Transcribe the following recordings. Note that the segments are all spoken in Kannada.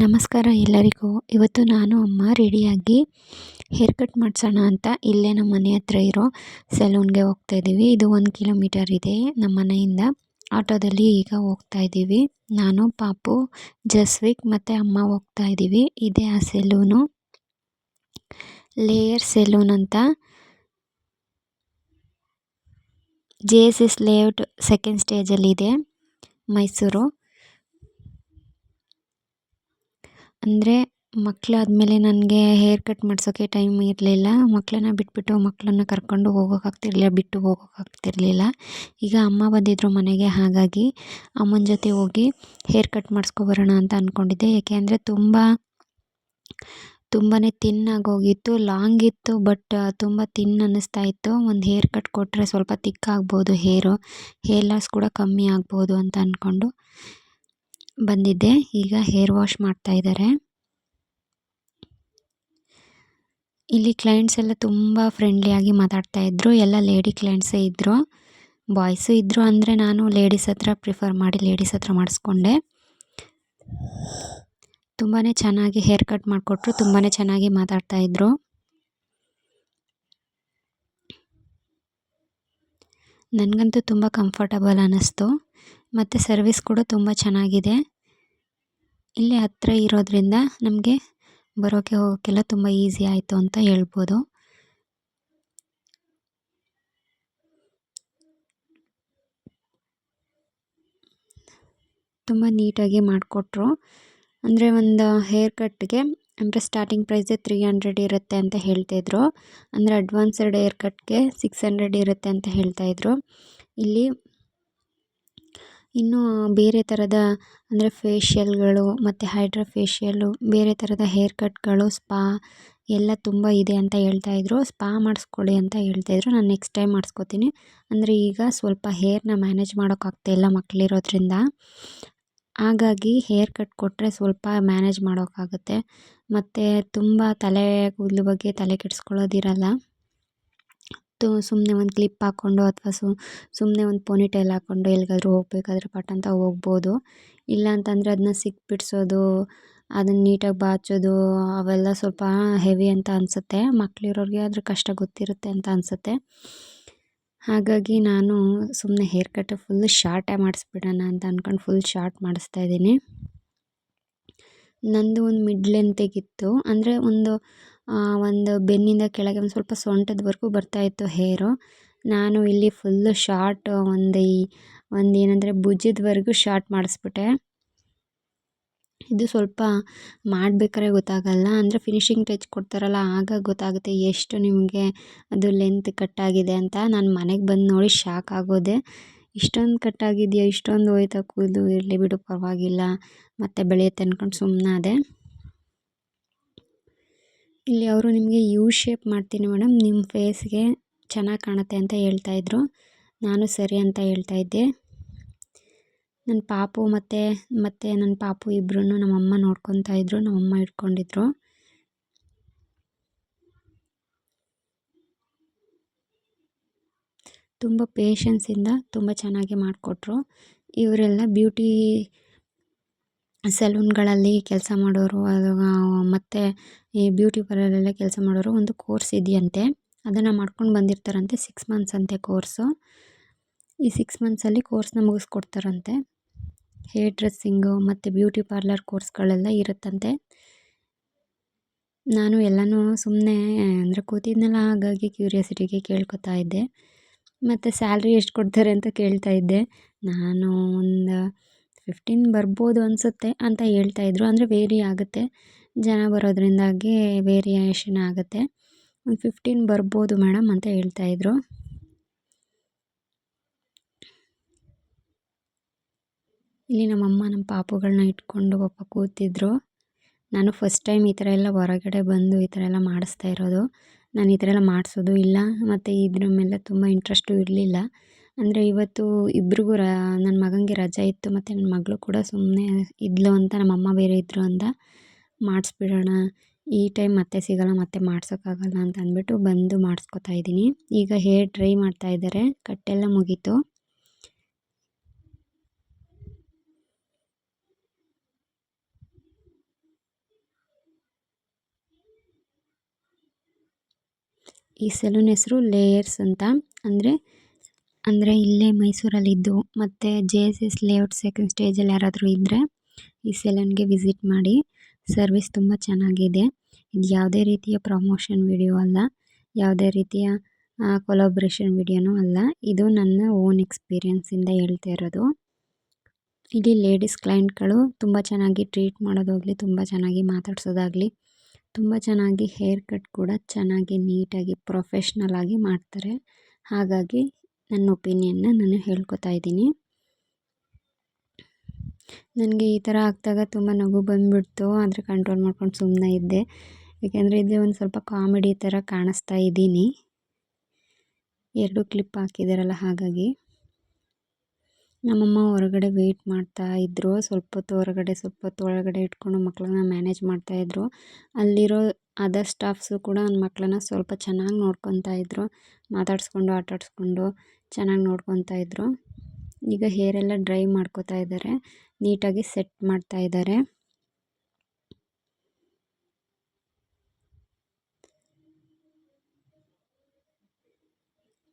ನಮಸ್ಕಾರ ಎಲ್ಲರಿಗೂ. ಇವತ್ತು ನಾನು ಅಮ್ಮ ರೆಡಿಯಾಗಿ ಹೇರ್ ಕಟ್ ಮಾಡಿಸೋಣ ಅಂತ ಇಲ್ಲೇ ನಮ್ಮ ಮನೆ ಹತ್ರ ಇರೋ ಸೆಲೂನ್ಗೆ ಹೋಗ್ತಾ ಇದ್ದೀವಿ. ಇದು ಒಂದು ಕಿಲೋಮೀಟರ್ ಇದೆ. ನಮ್ಮ ಮನೆಯಿಂದ ಆಟೋದಲ್ಲಿ ಈಗ ಹೋಗ್ತಾ ಇದ್ದೀವಿ. ನಾನು, ಪಾಪು, ಜಸ್ವಿಕ್ ಮತ್ತು ಅಮ್ಮ ಹೋಗ್ತಾ ಇದ್ದೀವಿ. ಇದೆ ಆ ಸೆಲೂನು. ಲೇಯರ್ ಸೆಲೂನ್ ಅಂತ. J S S layout second ಸ್ಟೇಜಲ್ಲಿದೆ Mysuru. ಅಂದರೆ ಮಕ್ಕಳಾದ್ಮೇಲೆ ನನಗೆ ಹೇರ್ ಕಟ್ ಮಾಡ್ಸೋಕ್ಕೆ ಟೈಮ್ ಇರಲಿಲ್ಲ. ಮಕ್ಕಳನ್ನ ಬಿಟ್ಬಿಟ್ಟು ಮಕ್ಕಳನ್ನ ಕರ್ಕೊಂಡು ಹೋಗೋಕ್ಕಾಗ್ತಿರ್ಲಿಲ್ಲ ಬಿಟ್ಟು ಹೋಗೋಕ್ಕಾಗ್ತಿರ್ಲಿಲ್ಲ ಈಗ ಅಮ್ಮ ಬಂದಿದ್ದರು ಮನೆಗೆ, ಹಾಗಾಗಿ ಅಮ್ಮನ ಜೊತೆ ಹೋಗಿ ಹೇರ್ ಕಟ್ ಮಾಡಿಸ್ಕೊಬರೋಣ ಅಂತ ಅಂದ್ಕೊಂಡಿದ್ದೆ ಏಕೆ ಅಂದರೆ ತುಂಬ ತುಂಬಾ ತಿನ್ನಾಗೋಗಿತ್ತು ಲಾಂಗ್ ಇತ್ತು ಬಟ್ ತುಂಬ ತಿನ್ ಅನ್ನಿಸ್ತಾ ಇತ್ತು. ಒಂದು ಹೇರ್ ಕಟ್ ಕೊಟ್ಟರೆ ಸ್ವಲ್ಪ ತಿಕ್ಕಾಗ್ಬೋದು ಹೇರು ಹೇರ್ ಲಾಸ್ ಕೂಡ ಕಮ್ಮಿ ಆಗ್ಬೋದು ಅಂತ ಅಂದ್ಕೊಂಡು ಬಂದಿದ್ದೆ ಈಗ ಹೇರ್ ವಾಶ್ ಮಾಡ್ತಾ ಇದ್ದಾರೆ. ಇಲ್ಲಿ ಕ್ಲೈಂಟ್ಸ್ ಎಲ್ಲ ತುಂಬ ಫ್ರೆಂಡ್ಲಿಯಾಗಿ ಮಾತಾಡ್ತಾ ಇದ್ರು. ಎಲ್ಲ ಲೇಡಿ ಕ್ಲೈಂಟ್ಸೇ ಇದ್ದರು ಬಾಯ್ಸು ಇದ್ದರು ಅಂದರೆ ನಾನು ಲೇಡೀಸ್ ಹತ್ರ ಪ್ರಿಫರ್ ಮಾಡಿ ಲೇಡೀಸ್ ಹತ್ರ ಮಾಡಿಸ್ಕೊಂಡೆ. ತುಂಬಾ ಚೆನ್ನಾಗಿ ಹೇರ್ ಕಟ್ ಮಾಡಿಕೊಟ್ರು ತುಂಬಾ ಚೆನ್ನಾಗಿ ಮಾತಾಡ್ತಾ ಮಾತಾಡ್ತಾಯಿದ್ರು ನನಗಂತೂ ತುಂಬ ಕಂಫರ್ಟಬಲ್ ಅನ್ನಿಸ್ತು. ಮತ್ತು ಸರ್ವಿಸ್ ಕೂಡ ತುಂಬ ಚೆನ್ನಾಗಿದೆ. ಇಲ್ಲಿ ಹತ್ತಿರ ಇರೋದರಿಂದ ನಮಗೆ ಬರೋಕ್ಕೆ ಹೋಗೋಕ್ಕೆಲ್ಲ ತುಂಬ ಈಸಿ ಆಯಿತು ಅಂತ ಹೇಳ್ಬೋದು. ತುಂಬ ನೀಟಾಗಿ ಮಾಡಿಕೊಟ್ರು. ಅಂದರೆ ಒಂದು ಹೇರ್ ಕಟ್ಗೆ ಅಂದರೆ ಸ್ಟಾರ್ಟಿಂಗ್ ಪ್ರೈಸೇ ತ್ರೀ ಹಂಡ್ರೆಡ್ ಇರುತ್ತೆ ಅಂತ ಹೇಳ್ತಾಯಿದ್ರು ಅಂದರೆ ಅಡ್ವಾನ್ಸ್ಡ್ ಹೇರ್ ಕಟ್ಗೆ ಸಿಕ್ಸ್ ಹಂಡ್ರೆಡ್ ಇರುತ್ತೆ ಅಂತ ಹೇಳ್ತಾಯಿದ್ರು ಇಲ್ಲಿ ಇನ್ನೂ ಬೇರೆ ಥರದ ಅಂದರೆ ಫೇಶಿಯಲ್ಗಳು ಮತ್ತು ಹೈಡ್ರಾ ಫೇಶಿಯಲ್ಲು ಬೇರೆ ಥರದ ಹೇರ್ ಕಟ್ಗಳು ಸ್ಪಾ ಎಲ್ಲ ತುಂಬ ಇದೆ ಅಂತ ಹೇಳ್ತಾ ಇದ್ದರು ಸ್ಪಾ ಮಾಡಿಸ್ಕೊಳ್ಳಿ ಅಂತ ಹೇಳ್ತಾ ಇದ್ರು. ನಾನು ನೆಕ್ಸ್ಟ್ ಟೈಮ್ ಮಾಡಿಸ್ಕೋತೀನಿ. ಅಂದರೆ ಈಗ ಸ್ವಲ್ಪ ಹೇರ್ನ ಮ್ಯಾನೇಜ್ ಮಾಡೋಕ್ಕಾಗ್ತಾಯಿಲ್ಲ ಮಕ್ಕಳಿರೋದ್ರಿಂದ ಹಾಗಾಗಿ ಹೇರ್ ಕಟ್ ಕೊಟ್ಟರೆ ಸ್ವಲ್ಪ ಮ್ಯಾನೇಜ್ ಮಾಡೋಕ್ಕಾಗುತ್ತೆ. ಮತ್ತು ತುಂಬ ತಲೆ ಕೂದಲು ಬಗ್ಗೆ ತಲೆ ಕೆಡಿಸ್ಕೊಳ್ಳೋದಿರಲ್ಲ. ತು ಸುಮ್ಮನೆ ಒಂದು ಕ್ಲಿಪ್ ಹಾಕ್ಕೊಂಡು ಅಥವಾ ಸುಮ್ಮನೆ ಒಂದು ಪೋನಿಟೈಲ್ ಹಾಕ್ಕೊಂಡು ಎಲ್ಲಿಗಾದ್ರೂ ಹೋಗಬೇಕಾದ್ರೆ ಪಟ್ ಅಂತ ಹೋಗ್ಬೋದು. ಇಲ್ಲ ಅಂತಂದರೆ ಅದನ್ನ ಸಿಕ್ಬಿಡ್ಸೋದು, ಅದನ್ನ ನೀಟಾಗಿ ಬಾಚೋದು, ಅವೆಲ್ಲ ಸ್ವಲ್ಪ ಹೆವಿ ಅಂತ ಅನಿಸುತ್ತೆ. ಮಕ್ಕಳಿರೋರಿಗೆ ಅದ್ರ ಕಷ್ಟ ಗೊತ್ತಿರುತ್ತೆ ಅಂತ ಅನಿಸುತ್ತೆ. ಹಾಗಾಗಿ ನಾನು ಸುಮ್ಮನೆ ಹೇರ್ ಕಟ್ ಫುಲ್ ಶಾರ್ಟೇ ಮಾಡಿಸ್ಬಿಡೋಣ ಅಂತ ಅಂದ್ಕೊಂಡು ಫುಲ್ ಶಾರ್ಟ್ ಮಾಡಿಸ್ತಾ ಇದ್ದೀನಿ. ನಂದು ಒಂದು ಮಿಡ್ ಲೆಂತಿಗಿತ್ತು. ಅಂದರೆ ಒಂದು ಒಂದು ಬೆನ್ನಿಂದ ಕೆಳಗೆ ಒಂದು ಸ್ವಲ್ಪ ಸೊಂಟದವರೆಗೂ ಬರ್ತಾಯಿತ್ತು ಹೇರು. ನಾನು ಇಲ್ಲಿ ಫುಲ್ಲು ಶಾರ್ಟ್ ಒಂದು ಈ, ಒಂದು ಏನಂದರೆ ಭುಜದವರೆಗೂ ಶಾರ್ಟ್ ಮಾಡಿಸ್ಬಿಟ್ಟೆ. ಇದು ಸ್ವಲ್ಪ ಮಾಡಬೇಕಾರೆ ಗೊತ್ತಾಗಲ್ಲ, ಅಂದರೆ ಫಿನಿಶಿಂಗ್ ಟಚ್ ಕೊಡ್ತಾರಲ್ಲ, ಆಗ ಗೊತ್ತಾಗುತ್ತೆ ಎಷ್ಟು ನಿಮಗೆ ಅದು ಲೆಂತ್ ಕಟ್ಟಾಗಿದೆ ಅಂತ. ನಾನು ಮನೆಗೆ ಬಂದು ನೋಡಿ ಶಾಕ್ ಆಗೋದೆ. ಇಷ್ಟೊಂದು ಕಟ್ಟಾಗಿದೆಯಾ ಇಷ್ಟೊಂದು ಹೋಯ್ತಾ ಕೂದಲು, ಇರಲಿ ಬಿಡು, ಪರವಾಗಿಲ್ಲ. ಮತ್ತೆ ಬೆಳೆಯುತ್ತೆ ಅಂದ್ಕೊಂಡು ಸುಮ್ಮನಾದೆ ಇಲ್ಲಿ ಅವರು ನಿಮಗೆ ಯು ಶೇಪ್ ಮಾಡ್ತೀನಿ ಮೇಡಮ್ ನಿಮ್ಮ ಫೇಸ್ಗೆ ಚೆನ್ನಾಗಿ ಕಾಣುತ್ತೆ ಅಂತ ಹೇಳ್ತಾಯಿದ್ರು ನಾನು ಸರಿ ಅಂತ ಹೇಳ್ತಾ ಇದ್ದೆ. ನನ್ನ ಪಾಪು ಮತ್ತು ಮತ್ತು ನನ್ನ ಪಾಪು ಇಬ್ಬರೂ ನಮ್ಮಮ್ಮ ನೋಡ್ಕೊತಾ ಇದ್ರು ನಮ್ಮಮ್ಮ ಇಟ್ಕೊಂಡಿದ್ರು ತುಂಬ ಪೇಷನ್ಸಿಂದ ತುಂಬ ಚೆನ್ನಾಗಿ ಮಾಡಿಕೊಟ್ರು. ಇವರೆಲ್ಲ ಬ್ಯೂಟಿ ಸಲೂನ್ಗಳಲ್ಲಿ ಕೆಲಸ ಮಾಡೋರು, ಅದು ಮತ್ತು ಈ ಬ್ಯೂಟಿ ಪಾರ್ಲರಲ್ಲೆಲ್ಲ ಕೆಲಸ ಮಾಡೋರು ಒಂದು ಕೋರ್ಸ್ ಇದೆಯಂತೆ. ಅದನ್ನು ಮಾಡ್ಕೊಂಡು ಬಂದಿರ್ತಾರಂತೆ ಸಿಕ್ಸ್ ಮಂತ್ಸ್ ಅಂತೆ ಕೋರ್ಸು. ಈ ಸಿಕ್ಸ್ ಮಂತ್ಸಲ್ಲಿ ಕೋರ್ಸ್ನ ಮುಗಿಸ್ಕೊಡ್ತಾರಂತೆ. ಹೇರ್ ಡ್ರೆಸ್ಸಿಂಗು ಮತ್ತು ಬ್ಯೂಟಿ ಪಾರ್ಲರ್ ಕೋರ್ಸ್ಗಳೆಲ್ಲ ಇರುತ್ತಂತೆ. ನಾನು ಎಲ್ಲನೂ ಸುಮ್ಮನೆ ಅಂದರೆ ಕೂತಿದ್ನಲ್ಲ, ಹಾಗಾಗಿ ಕ್ಯೂರಿಯಾಸಿಟಿಗೆ ಕೇಳ್ಕೊತಾ ಇದ್ದೆ. ಮತ್ತು ಸ್ಯಾಲ್ರಿ ಎಷ್ಟು ಕೊಡ್ತಾರೆ ಅಂತ ಕೇಳ್ತಾ ಇದ್ದೆ. ನಾನು ಒಂದು ಫಿಫ್ಟೀನ್ ಬರ್ಬೋದು ಅನಿಸುತ್ತೆ ಅಂತ ಹೇಳ್ತಾಯಿದ್ರು ಅಂದರೆ ವೇರಿ ಆಗುತ್ತೆ. ಜನ ಬರೋದ್ರಿಂದಾಗಿ ವೇರಿಯೇಷನ್ ಆಗುತ್ತೆ. ಒಂದು ಫಿಫ್ಟೀನ್ ಬರ್ಬೋದು ಮೇಡಮ್ ಅಂತ ಹೇಳ್ತಾಯಿದ್ರು ಇಲ್ಲಿ ನಮ್ಮಮ್ಮ ನಮ್ಮ ಪಾಪುಗಳನ್ನ ಇಟ್ಕೊಂಡು ಪಾಪ ಕೂತಿದ್ರು. ನಾನು ಫಸ್ಟ್ ಟೈಮ್ ಈ ಥರ ಎಲ್ಲ ಹೊರಗಡೆ ಬಂದು ಈ ಥರ ಎಲ್ಲ ಮಾಡಿಸ್ತಾ ಇರೋದು. ನಾನು ಈ ಥರ ಎಲ್ಲ ಮಾಡಿಸೋದು ಇಲ್ಲ. ಮತ್ತು ಇದ್ರ ಮೇಲೆ ತುಂಬ ಇಂಟ್ರೆಸ್ಟು ಇರಲಿಲ್ಲ. ಅಂದರೆ ಇವತ್ತು ಇಬ್ರಿಗೂ ರ ನನ್ನ ಮಗನಿಗೆ ರಜೆ ಇತ್ತು ಮತ್ತು ನನ್ನ ಮಗಳು ಕೂಡ ಸುಮ್ಮನೆ ಇದ್ಲು ಅಂತ ನಮ್ಮಮ್ಮ ಬೇರೆ ಇದ್ದರು ಅಂತ ಮಾಡಿಸ್ಬಿಡೋಣ, ಈ ಟೈಮ್ ಮತ್ತೆ ಸಿಗಲ್ಲ, ಮತ್ತೆ ಮಾಡ್ಸೋಕ್ಕಾಗಲ್ಲ ಅಂತ ಅಂದ್ಬಿಟ್ಟು ಬಂದು ಮಾಡಿಸ್ಕೊತಾ ಇದ್ದೀನಿ. ಈಗ ಹೇರ್ ಡ್ರೈ ಮಾಡ್ತಾ ಇದ್ದಾರೆ, ಕಟ್ಟೆಲ್ಲ ಮುಗೀತು. ಈ ಸಲೂನ್ ಹೆಸರು ಲೇಯರ್ಸ್ ಅಂತ. ಅಂದರೆ ಅಂದರೆ ಇಲ್ಲೇ ಮೈಸೂರಲ್ಲಿದ್ದು ಮತ್ತು J S S layout second ಸ್ಟೇಜಲ್ಲಿ ಯಾರಾದರೂ ಇದ್ದರೆ ಈ ಸೆಲೂನ್ಗೆ ವಿಸಿಟ್ ಮಾಡಿ. ಸರ್ವಿಸ್ ತುಂಬ ಚೆನ್ನಾಗಿದೆ. ಇದು ಯಾವುದೇ ರೀತಿಯ ಪ್ರಮೋಷನ್ ವಿಡಿಯೋ ಅಲ್ಲ, ಯಾವುದೇ ರೀತಿಯ ಕೊಲಾಬ್ರೇಷನ್ ವಿಡಿಯೋನೂ ಅಲ್ಲ. ಇದು ನನ್ನ ಓನ್ ಎಕ್ಸ್ಪೀರಿಯನ್ಸಿಂದ ಹೇಳ್ತಾ ಇರೋದು. ಇಲ್ಲಿ ಲೇಡೀಸ್ ಕ್ಲೈಂಟ್ಗಳು ತುಂಬ ಚೆನ್ನಾಗಿ ಟ್ರೀಟ್ ಮಾಡೋದಾಗಲಿ, ತುಂಬ ಚೆನ್ನಾಗಿ ಮಾತಾಡ್ಸೋದಾಗಲಿ, ತುಂಬ ಚೆನ್ನಾಗಿ ಹೇರ್ ಕಟ್ ಕೂಡ ಚೆನ್ನಾಗಿ ನೀಟಾಗಿ ಪ್ರೊಫೆಷ್ನಲ್ ಆಗಿ ಮಾಡ್ತಾರೆ. ಹಾಗಾಗಿ ನನ್ನ ಒಪಿನಿಯನ್ನ ನಾನು ಹೇಳ್ಕೊತಾ ಇದ್ದೀನಿ. ನನಗೆ ಈ ಥರ ಆಗ್ದಾಗ ತುಂಬ ನಗು ಬಂದುಬಿಡ್ತು. ಆದರೆ ಕಂಟ್ರೋಲ್ ಮಾಡ್ಕೊಂಡು ಸುಮ್ಮನೆ ಇದ್ದೆ. ಏಕೆಂದರೆ ಇಲ್ಲಿ ಒಂದು ಸ್ವಲ್ಪ ಕಾಮಿಡಿ ಥರ ಕಾಣಿಸ್ತಾ ಇದ್ದೀನಿ. ಎರಡು ಕ್ಲಿಪ್ ಹಾಕಿದಾರಲ್ಲ ಹಾಗಾಗಿ. ನಮ್ಮಮ್ಮ ಹೊರಗಡೆ ವೆಯ್ಟ್ ಮಾಡ್ತಾ ಇದ್ದರು ಸ್ವಲ್ಪ ಹೊತ್ತು ಹೊರಗಡೆ, ಸ್ವಲ್ಪ ಹೊತ್ತು ಒಳಗಡೆ ಇಟ್ಕೊಂಡು ಮಕ್ಕಳನ್ನ ಮ್ಯಾನೇಜ್ ಮಾಡ್ತಾಯಿದ್ರು ಅಲ್ಲಿರೋ ಅದರ್ ಸ್ಟಾಫ್ಸು ಕೂಡ ನನ್ನ ಮಕ್ಕಳನ್ನ ಸ್ವಲ್ಪ ಚೆನ್ನಾಗಿ ನೋಡ್ಕೊತಾ ಇದ್ದರು ಮಾತಾಡಿಸ್ಕೊಂಡು, ಆಟಾಡಿಸ್ಕೊಂಡು. ಚೆನ್ನಾಗಿ ನೋಡ್ಕೊತಾ ಇದ್ದರು ಈಗ ಹೇರೆಲ್ಲ ಡ್ರೈ ಮಾಡ್ಕೊತಾ ಇದ್ದಾರೆ ನೀಟಾಗಿ ಸೆಟ್ ಮಾಡ್ತಾ ಇದ್ದಾರೆ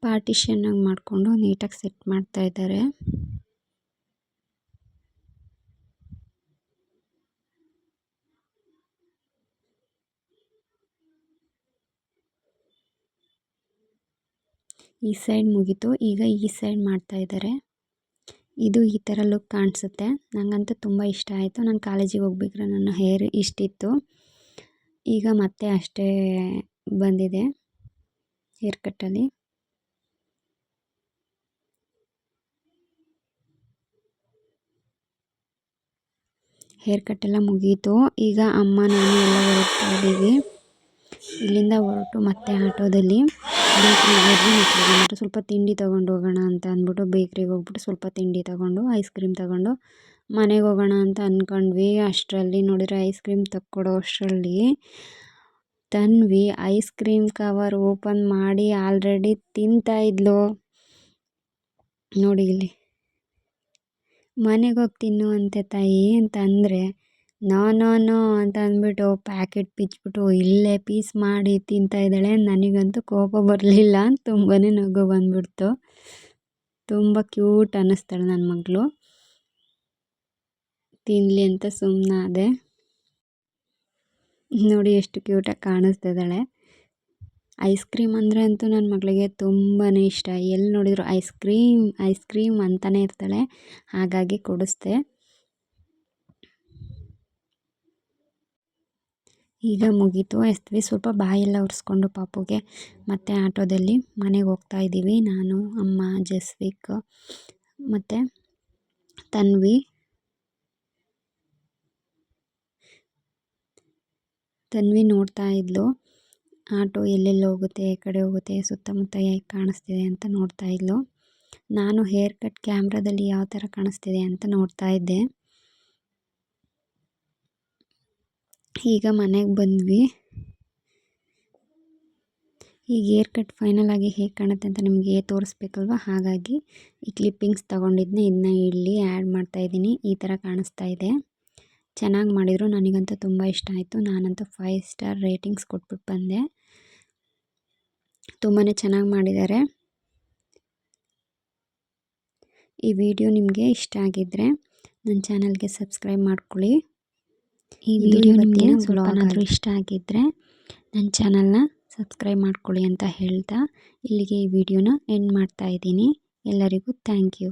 ಪಾರ್ಟಿಷನ್ನಾಗಿ ಮಾಡಿಕೊಂಡು ನೀಟಾಗಿ ಸೆಟ್ ಮಾಡ್ತಾ ಇದ್ದಾರೆ ಈ ಸೈಡ್ ಮುಗೀತು. ಈಗ ಈ ಸೈಡ್ ಮಾಡ್ತಾ ಇದ್ದಾರೆ ಇದು ಈ ಥರ ಲುಕ್ ಕಾಣಿಸುತ್ತೆ. ನನಗಂತೂ ತುಂಬ ಇಷ್ಟ ಆಯಿತು. ನಾನು ಕಾಲೇಜಿಗೆ ಹೋಗ್ಬೇಕಾದ್ರೆ ನನ್ನ ಹೇರ್ ಇಷ್ಟಿತ್ತು ಈಗ ಮತ್ತೆ ಅಷ್ಟೇ ಬಂದಿದೆ ಹೇರ್ ಕಟ್ಟಲ್ಲಿ ಹೇರ್ ಕಟ್ ಎಲ್ಲ ಮುಗೀತು. ಈಗ ಅಮ್ಮ, ನಾನು ಎಲ್ಲ ಹೊರಡ್ತಾ ಇದ್ದೀವಿ. ಇಲ್ಲಿಂದ ಹೊರಟು ಮತ್ತೆ ಆಟೋದಲ್ಲಿ. ಬೇಕ್ರಿಗೆ ಹೋದ್ವಿ ಸ್ವಲ್ಪ ತಿಂಡಿ ತೊಗೊಂಡು ಹೋಗೋಣ ಅಂತ ಅಂದ್ಬಿಟ್ಟು ಬೇಕ್ರಿಗೆ ಹೋಗ್ಬಿಟ್ಟು ಸ್ವಲ್ಪ ತಿಂಡಿ ತೊಗೊಂಡು ಐಸ್ ಕ್ರೀಮ್ ತೊಗೊಂಡು ಮನೆಗೆ ಹೋಗೋಣ ಅಂತ ಅಂದ್ಕೊಂಡ್ವಿ ಅಷ್ಟರಲ್ಲಿ ನೋಡಿದ್ರೆ ಐಸ್ ಕ್ರೀಮ್ ತಕ್ಕೊಡೋ ಅಷ್ಟರಲ್ಲಿ Tanvi ice cream cover open ಮಾಡಿ ಆಲ್ರೆಡಿ ತಿಂತಾ ಇದ್ಲು. ನೋಡಿ ಇಲ್ಲಿ ಮನೆಗೆ ಹೋಗಿ ತಿನ್ನು ಅಂತೆ ತಾಯಿ ಅಂತ ನೋ ನೋ ಅಂತ ಅಂದ್ಬಿಟ್ಟು ಪ್ಯಾಕೆಟ್ ಬಿಚ್ಚಿಬಿಟ್ಟು ಇಲ್ಲೇ ಪೀಸ್ ಮಾಡಿ ತಿಂತಾ ಇದ್ದಾಳೆ. ನನಗಂತೂ ಕೋಪ ಬರಲಿಲ್ಲ ತುಂಬಾ ನಗು ಬಂದ್ಬಿಡ್ತು. ತುಂಬ ಕ್ಯೂಟ್ ಅನ್ನಿಸ್ತಾಳೆ ನನ್ನ ಮಗಳು. ತಿನ್ನಲಿ ಅಂತ ಸುಮ್ಮನಾದೆ ನೋಡಿ ಎಷ್ಟು ಕ್ಯೂಟಾಗಿ ಕಾಣಿಸ್ತಿದ್ದಾಳೆ ಐಸ್ ಕ್ರೀಮ್ ಅಂದರೆ ಅಂತೂ ನನ್ನ ಮಗಳಿಗೆ ತುಂಬಾ ಇಷ್ಟ. ಎಲ್ಲಿ ನೋಡಿದ್ರು ಐಸ್ ಕ್ರೀಮ್ ಐಸ್ ಕ್ರೀಮ್ ಅಂತಲೇ ಇರ್ತಾಳೆ. ಹಾಗಾಗಿ ಕೊಡಿಸ್ದೆ. ಈಗ ಮುಗೀತು. ಎಸ್ತ್ವಿ ಸ್ವಲ್ಪ ಬಾಯೆಲ್ಲ ಒರೆಸ್ಕೊಂಡು ಪಾಪುಗೆ ಮತ್ತು ಆಟೋದಲ್ಲಿ ಮನೆಗೆ ಹೋಗ್ತಾ ಇದ್ದೀವಿ. ನಾನು, ಅಮ್ಮ, ಜಸ್ವಿಕ್ ಮತ್ತು ತನ್ವಿ. ತನ್ವಿ ನೋಡ್ತಾ ಇದ್ಲು. ಆಟೋ ಎಲ್ಲೆಲ್ಲಿ ಹೋಗುತ್ತೆ ಈ ಕಡೆ ಹೋಗುತ್ತೆ, ಸುತ್ತಮುತ್ತ ಹೇಗೆ ಕಾಣಿಸ್ತಿದೆ ಅಂತ ನೋಡ್ತಾ ಇದ್ಲು. ನಾನು ಹೇರ್ ಕಟ್ ಕ್ಯಾಮ್ರಾದಲ್ಲಿ ಯಾವ ಥರ ಕಾಣಿಸ್ತಿದೆ ಅಂತ ನೋಡ್ತಾ ಇದ್ದೆ. ಈಗ ಮನೆಗೆ ಬಂದ್ವಿ. ಈಗ ಏರ್ ಕಟ್ ಫೈನಲ್ ಆಗಿ ಹೇಗೆ ಕಾಣುತ್ತೆ ಅಂತ ನಿಮಗೆ ತೋರಿಸ್ಬೇಕಲ್ವ? ಹಾಗಾಗಿ ಈ ಕ್ಲಿಪ್ಪಿಂಗ್ಸ್ ತೊಗೊಂಡಿದ್ದನ್ನ ಇದನ್ನ ಇಲ್ಲಿ ಆ್ಯಡ್ ಮಾಡ್ತಾಯಿದ್ದೀನಿ ಈ ಥರ ಕಾಣಿಸ್ತಾ ಇದೆ. ಚೆನ್ನಾಗಿ ಮಾಡಿದರು. ನನಗಂತೂ ತುಂಬ ಇಷ್ಟ ಆಯಿತು. ನಾನಂತೂ ಫೈವ್ ಸ್ಟಾರ್ ರೇಟಿಂಗ್ಸ್ ಕೊಟ್ಬಿಟ್ಟು ಬಂದೆ. ತುಂಬಾ ಚೆನ್ನಾಗಿ ಮಾಡಿದ್ದಾರೆ. ಈ ವಿಡಿಯೋ ನಿಮಗೆ ಇಷ್ಟ ಆಗಿದ್ದರೆ ನನ್ನ ಚಾನಲ್ಗೆ ಸಬ್ಸ್ಕ್ರೈಬ್ ಮಾಡ್ಕೊಳ್ಳಿ. ಈ ವಿಡಿಯೋ ನಿಮಗೆ ಸ್ವಲ್ಪನಾದರೂ ಇಷ್ಟ ಆಗಿದ್ದರೆ ನನ್ನ ಚಾನಲ್ನ ಸಬ್ಸ್ಕ್ರೈಬ್ ಮಾಡ್ಕೊಳ್ಳಿ ಅಂತ ಹೇಳ್ತಾ ಇಲ್ಲಿಗೆ ಈ ವಿಡಿಯೋನ ಎಂಡ್ ಮಾಡ್ತಾ ಇದ್ದೀನಿ. ಎಲ್ಲರಿಗೂ ಥ್ಯಾಂಕ್ ಯು